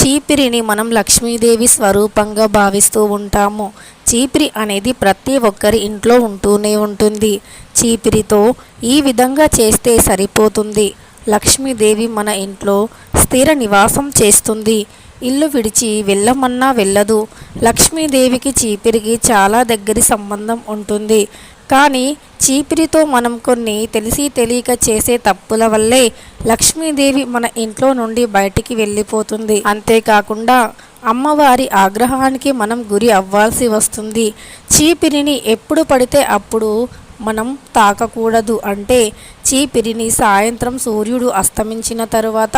చీపిరిని మనం లక్ష్మీదేవి స్వరూపంగా భావిస్తూ ఉంటాము. చీపిరి అనేది ప్రతి ఒక్కరి ఇంట్లో ఉంటూనే ఉంటుంది. చీపిరితో ఈ విధంగా చేస్తే సరిపోతుంది. లక్ష్మీదేవి మన ఇంట్లో స్థిర నివాసం చేస్తుంది. ఇల్లు విడిచి వెళ్ళమన్నా వెళ్ళదు. లక్ష్మీదేవికి చీపిరికి చాలా దగ్గరి సంబంధం ఉంటుంది. కానీ చీపిరితో మనం కొన్ని తెలిసి తెలియక చేసే తప్పుల వల్లే లక్ష్మీదేవి మన ఇంట్లో నుండి బయటికి వెళ్ళిపోతుంది. అంతేకాకుండా అమ్మవారి ఆగ్రహానికి మనం గురి అవ్వాల్సి వస్తుంది. చీపిరిని ఎప్పుడు పడితే అప్పుడు మనం తాకకూడదు అంటే చీపిరిని సాయంత్రం సూర్యుడు అస్తమించిన తరువాత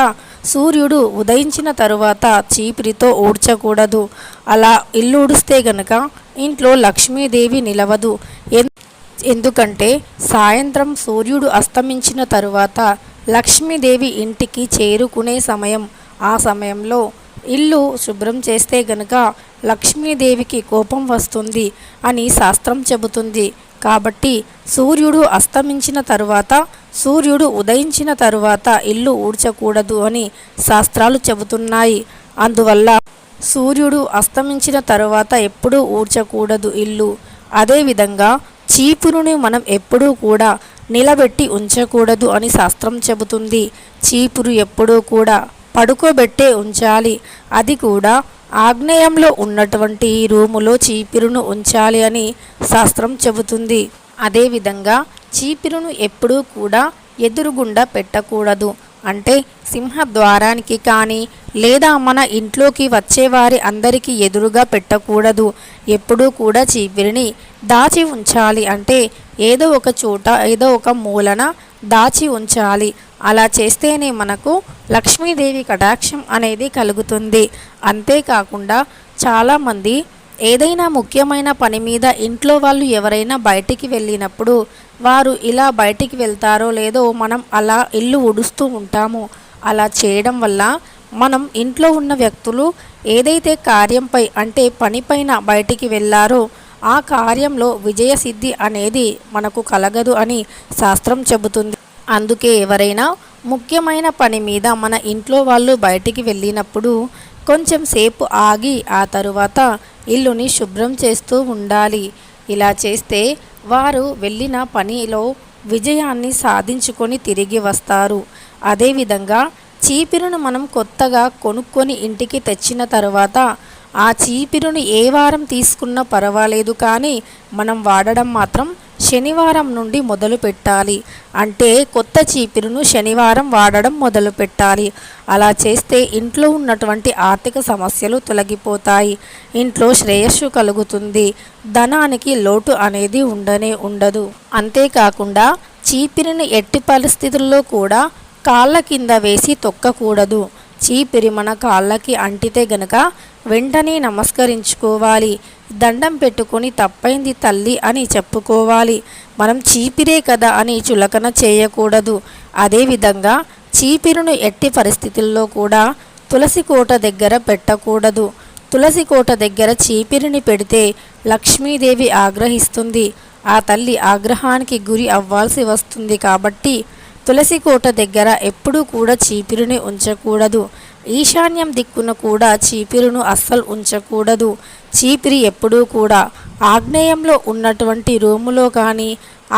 సూర్యుడు ఉదయించిన తరువాత చీపిరితో ఊడ్చకూడదు. అలా ఇల్లు ఊడిస్తే గనక ఇంట్లో లక్ష్మీదేవి నిలవదు. ఎందుకంటే సాయంత్రం సూర్యుడు అస్తమించిన తరువాత లక్ష్మీదేవి ఇంటికి చేరుకునే సమయం. ఆ సమయంలో ఇల్లు శుభ్రం చేస్తే గనక లక్ష్మీదేవికి కోపం వస్తుంది అని శాస్త్రం చెబుతుంది. కాబట్టి సూర్యుడు అస్తమించిన తరువాత సూర్యుడు ఉదయించిన తరువాత ఇల్లు ఊడ్చకూడదు అని శాస్త్రాలు చెబుతున్నాయి. అందువల్ల సూర్యుడు అస్తమించిన తరువాత ఎప్పుడూ ఊడ్చకూడదు ఇల్లు. అదేవిధంగా చీపురుని మనం ఎప్పుడూ కూడా నిలబెట్టి ఉంచకూడదు అని శాస్త్రం చెబుతుంది. చీపురు ఎప్పుడూ కూడా పడుకోబెట్టే ఉంచాలి. అది కూడా ఆగ్నేయంలో ఉన్నటువంటి రూములో చీపురును ఉంచాలి అని శాస్త్రం చెబుతుంది. అదేవిధంగా చీపురును ఎప్పుడూ కూడా ఎదురుగుండా పెట్టకూడదు. అంటే సింహద్వారానికి కానీ లేదా మన ఇంట్లోకి వచ్చేవారి అందరికీ ఎదురుగా పెట్టకూడదు. ఎప్పుడూ కూడా చీపిరిని దాచి ఉంచాలి అంటే ఏదో ఒక చోట ఏదో ఒక మూలన దాచి ఉంచాలి. అలా చేస్తేనే మనకు లక్ష్మీదేవి కటాక్షం అనేది కలుగుతుంది. అంతేకాకుండా చాలామంది ఏదైనా ముఖ్యమైన పని మీద ఇంట్లో వాళ్ళు ఎవరైనా బయటికి వెళ్ళినప్పుడు వారు ఇలా బయటికి వెళ్తారో లేదో మనం అలా ఇల్లు ఉడుస్తూ ఉంటాము. అలా చేయడం వల్ల మనం ఇంట్లో ఉన్న వ్యక్తులు ఏదైతే కార్యంపై అంటే పనిపైన బయటికి వెళ్ళారో ఆ కార్యంలో విజయసిద్ధి అనేది మనకు కలగదు అని శాస్త్రం చెబుతుంది. అందుకే ఎవరైనా ముఖ్యమైన పని మీద మన ఇంట్లో వాళ్ళు బయటికి వెళ్ళినప్పుడు కొంచెం సేపు ఆగి ఆ తరువాత ఇల్లుని శుభ్రం చేస్తూ ఉండాలి. ఇలా చేస్తే వారు వెళ్ళిన పనిలో విజయాన్ని సాధించుకొని తిరిగి వస్తారు. అదేవిధంగా చీపిరును మనం కొత్తగా కొనుక్కొని ఇంటికి తెచ్చిన తర్వాత ఆ చీపిరును ఏ వారం తీసుకున్నా పర్వాలేదు కానీ మనం వాడడం మాత్రం శనివారం నుండి మొదలు పెట్టాలి. అంటే కొత్త చీపిరును శనివారం వాడడం మొదలు పెట్టాలి. అలా చేస్తే ఇంట్లో ఉన్నటువంటి ఆర్థిక సమస్యలు తొలగిపోతాయి. ఇంట్లో శ్రేయస్సు కలుగుతుంది. ధనానికి లోటు అనేది ఉండనే ఉండదు. అంతేకాకుండా చీపిరిని ఎట్టి పరిస్థితుల్లో కూడా కాళ్ళ కింద వేసి తొక్కకూడదు. చీపిరి మన కాళ్ళకి అంటితే గనక వెంటనే నమస్కరించుకోవాలి. దండం పెట్టుకొని తప్పైంది తల్లి అని చెప్పుకోవాలి. మనం చీపిరే కదా అని చులకన చేయకూడదు. అదేవిధంగా చీపిరును ఎట్టి పరిస్థితుల్లో కూడా తులసి కోట దగ్గర పెట్టకూడదు. తులసి కోట దగ్గర చీపిరిని పెడితే లక్ష్మీదేవి ఆగ్రహిస్తుంది. ఆ తల్లి ఆగ్రహానికి గురి అవ్వాల్సి వస్తుంది కాబట్టి తులసి కోట దగ్గర ఎప్పుడూ కూడా చీపిరిని ఉంచకూడదు. ఈశాన్యం దిక్కున కూడా చీపిరును అస్సలు ఉంచకూడదు. చీపిరి ఎప్పుడూ కూడా ఆగ్నేయంలో ఉన్నటువంటి రూములో కానీ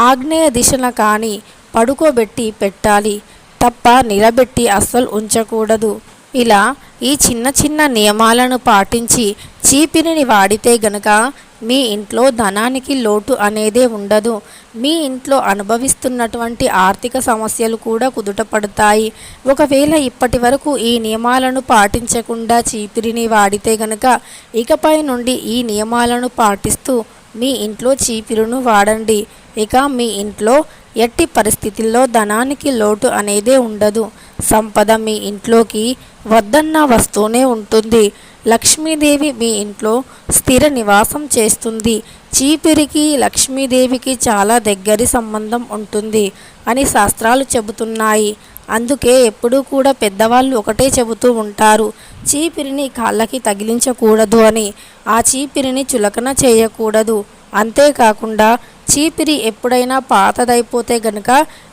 ఆగ్నేయ దిశన కానీ పడుకోబెట్టి పెట్టాలి. తప్ప నిలబెట్టి అస్సలు ఉంచకూడదు. ఇలా ఈ చిన్న చిన్న నియమాలను పాటించి చీపిరిని వాడితే గనక మీ ఇంట్లో ధనానికి లోటు అనేదే ఉండదు. మీ ఇంట్లో అనుభవిస్తున్నటువంటి ఆర్థిక సమస్యలు కూడా కుదుటపడతాయి. ఒకవేళ ఇప్పటి వరకు ఈ నియమాలను పాటించకుండా చీపిరిని వాడితే గనక ఇకపై నుండి ఈ నియమాలను పాటిస్తూ మీ ఇంట్లో చీపిరును వాడండి. ఇక మీ ఇంట్లో ఎట్టి పరిస్థితుల్లో ధనానికి లోటు అనేదే ఉండదు. సంపద మీ ఇంట్లోకి వద్దన్న వస్తూనే ఉంటుంది. లక్ష్మీదేవి మీ ఇంట్లో స్థిర నివాసం చేస్తుంది. చీపిరికి లక్ష్మీదేవికి చాలా దగ్గరి సంబంధం ఉంటుంది అని శాస్త్రాలు చెబుతున్నాయి. అందుకే ఎప్పుడూ కూడా పెద్దవాళ్ళు ఒకటే చెబుతూ ఉంటారు. చీపిరిని కాళ్ళకి తగిలించకూడదు అని. ఆ చీపిరిని చులకన చేయకూడదు. అంతేకాకుండా చీపిరి ఎప్పుడైనా పాతదైపోతే గనుక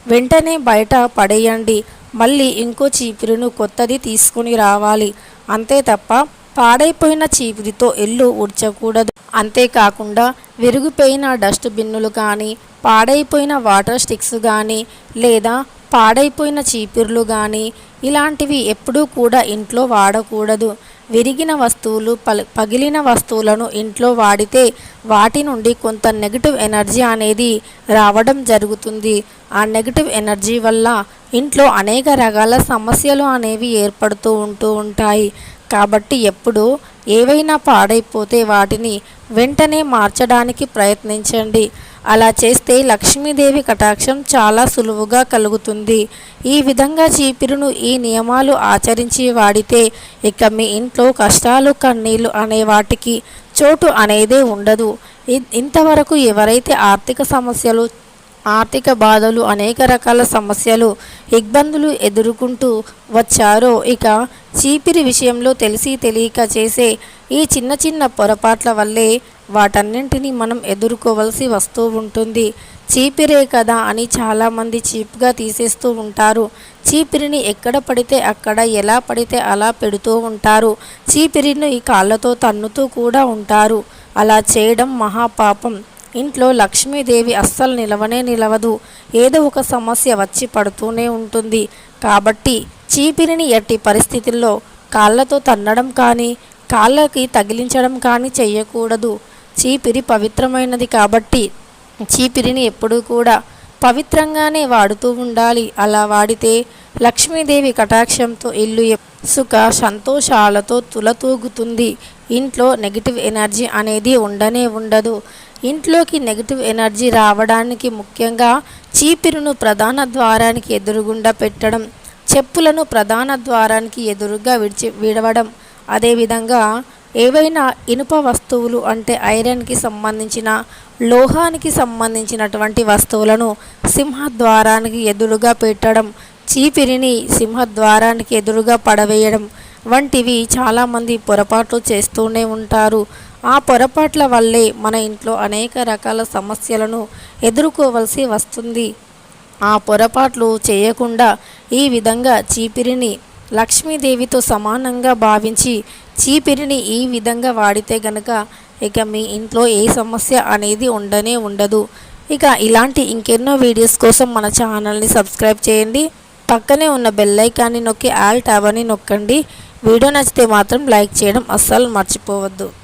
వెంటనే బయట పడేయండి. మళ్ళీ ఇంకో చీపురును కొత్తది తీసుకుని రావాలి. అంతే తప్ప పాడైపోయిన చీపురితో ఇల్లు ఉడ్చకూడదు అంతేకాకుండా విరిగిపోయిన డస్ట్ బిన్నులు కానీ పాడైపోయిన వాటర్ స్టిక్స్ కానీ లేదా పాడైపోయిన చీపురులు కానీ ఇలాంటివి ఎప్పుడూ కూడా ఇంట్లో వాడకూడదు. విరిగిన వస్తువులు పగిలిన వస్తువులను ఇంట్లో వాడితే వాటి నుండి కొంత నెగిటివ్ ఎనర్జీ అనేది రావడం జరుగుతుంది. ఆ నెగిటివ్ ఎనర్జీ వల్ల ఇంట్లో అనేక రకాల సమస్యలు అనేవి ఏర్పడుతూ ఉంటూ ఉంటాయి. కాబట్టి ఎప్పుడు ఏవైనా పాడైపోతే వాటిని వెంటనే మార్చడానికి ప్రయత్నించండి. అలా చేస్తే లక్ష్మీదేవి కటాక్షం చాలా సులువుగా కలుగుతుంది. ఈ విధంగా చీపిరును ఈ నియమాలు ఆచరించి వాడితే ఇక మీ ఇంట్లో కష్టాలు కన్నీళ్ళు అనే వాటికి చోటు అనేదే ఉండదు. ఇంతవరకు ఎవరైతే ఆర్థిక సమస్యలు ఆర్థిక బాధలు అనేక రకాల సమస్యలు ఇబ్బందులు ఎదుర్కొంటూ వచ్చారో ఇక చీపిరి విషయంలో తెలిసి తెలియక చేసే ఈ చిన్న చిన్న పొరపాట్ల వల్లే వాటన్నింటినీ మనం ఎదుర్కోవలసి వస్తూ ఉంటుంది. చీపిరే కదా అని చాలామంది చీప్గా తీసేస్తూ ఉంటారు. చీపిరిని ఎక్కడ పడితే అక్కడ ఎలా పడితే అలా పెడుతూ ఉంటారు. చీపిరిని ఈ కాళ్ళతో తన్నుతూ కూడా ఉంటారు. అలా చేయడం మహాపాపం. ఇంట్లో లక్ష్మీదేవి అస్సలు నిలవనే నిలవదు. ఏదో ఒక సమస్య వచ్చి పడుతూనే ఉంటుంది. కాబట్టి చీపిరిని ఎట్టి పరిస్థితుల్లో కాళ్ళతో తన్నడం కానీ కాళ్ళకి తగిలించడం కానీ చేయకూడదు చీపిరి పవిత్రమైనది కాబట్టి చీపిరిని ఎప్పుడూ కూడా పవిత్రంగానే వాడుతూ ఉండాలి. అలా వాడితే లక్ష్మీదేవి కటాక్షంతో ఇల్లు సుఖ సంతోషాలతో తులతూగుతుంది. ఇంట్లో నెగిటివ్ ఎనర్జీ అనేది ఉండనే ఉండదు. ఇంట్లోకి నెగిటివ్ ఎనర్జీ రావడానికి ముఖ్యంగా చీపిరును ప్రధాన ద్వారానికి ఎదురుగుండా పెట్టడం చెప్పులను ప్రధాన ద్వారానికి ఎదురుగా విడిచి విడవడం. అదేవిధంగా ఏవైనా ఇనుప వస్తువులు అంటే ఐరన్కి సంబంధించిన లోహానికి సంబంధించినటువంటి వస్తువులను సింహద్వారానికి ఎదురుగా పెట్టడం చీపిరిని సింహద్వారానికి ఎదురుగా పడవేయడం వంటివి చాలామంది పొరపాట్లు చేస్తూనే ఉంటారు. ఆ పొరపాట్ల వల్లే మన ఇంట్లో అనేక రకాల సమస్యలను ఎదుర్కోవలసి వస్తుంది. ఆ పొరపాట్లు చేయకుండా ఈ విధంగా చీపిరిని లక్ష్మీదేవితో సమానంగా భావించి చీపిరిని ఈ విధంగా వాడితే గనక ఇక మీ ఇంట్లో ఏ సమస్య అనేది ఉండనే ఉండదు. ఇక ఇలాంటి ఇంకెన్నో వీడియోస్ కోసం మన ఛానల్ని సబ్స్క్రైబ్ చేయండి. పక్కనే ఉన్న బెల్లైకాన్ని నొక్కి ఆల్ ట్యాబ్ అని నొక్కండి. వీడియో నచ్చితే మాత్రం లైక్ చేయడం అస్సలు మర్చిపోవద్దు.